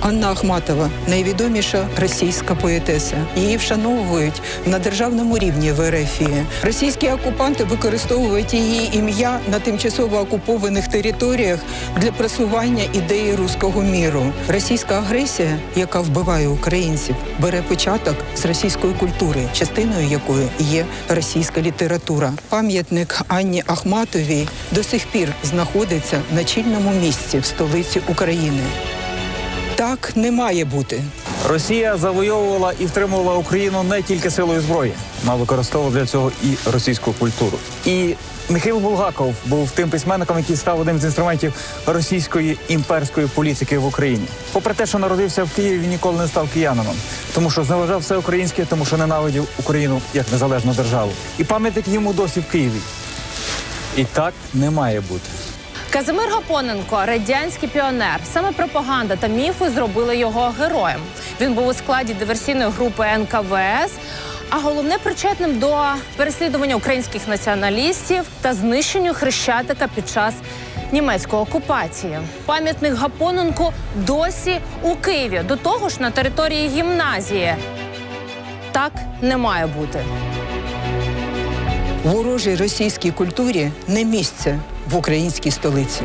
Анна Ахматова найвідоміша російська поетеса. Її вшановують на державному рівні в Ерефії. Російські окупанти використовують її ім'я на тимчасово окупованих територіях для просування ідеї руського міру. Російська агресія, яка вбиває українців, бере початок з російської культури, частиною якої є російська література. Пам'ятник Анні Ахматовій до сих пір знаходиться на чільному місці в столиці України. Так не має бути. Росія завойовувала і втримувала Україну не тільки силою зброї, вона використовувала для цього і російську культуру. І Михайло Булгаков був тим письменником, який став одним з інструментів російської імперської політики в Україні. Попри те, що народився в Києві, ніколи не став киянином, тому що зневажав все українське, тому що ненавидів Україну як незалежну державу. І пам'ятник йому досі в Києві. І так не має бути. Казимир Гапоненко радянський піонер. Саме пропаганда та міфи зробили його героєм. Він був у складі диверсійної групи НКВС. А головне причетним до переслідування українських націоналістів та знищенню хрещатика під час німецької окупації. Пам'ятник Гапоненку досі у Києві. До того ж, на території гімназії. Так не має бути. Ворожій російській культурі не місце в українській столиці.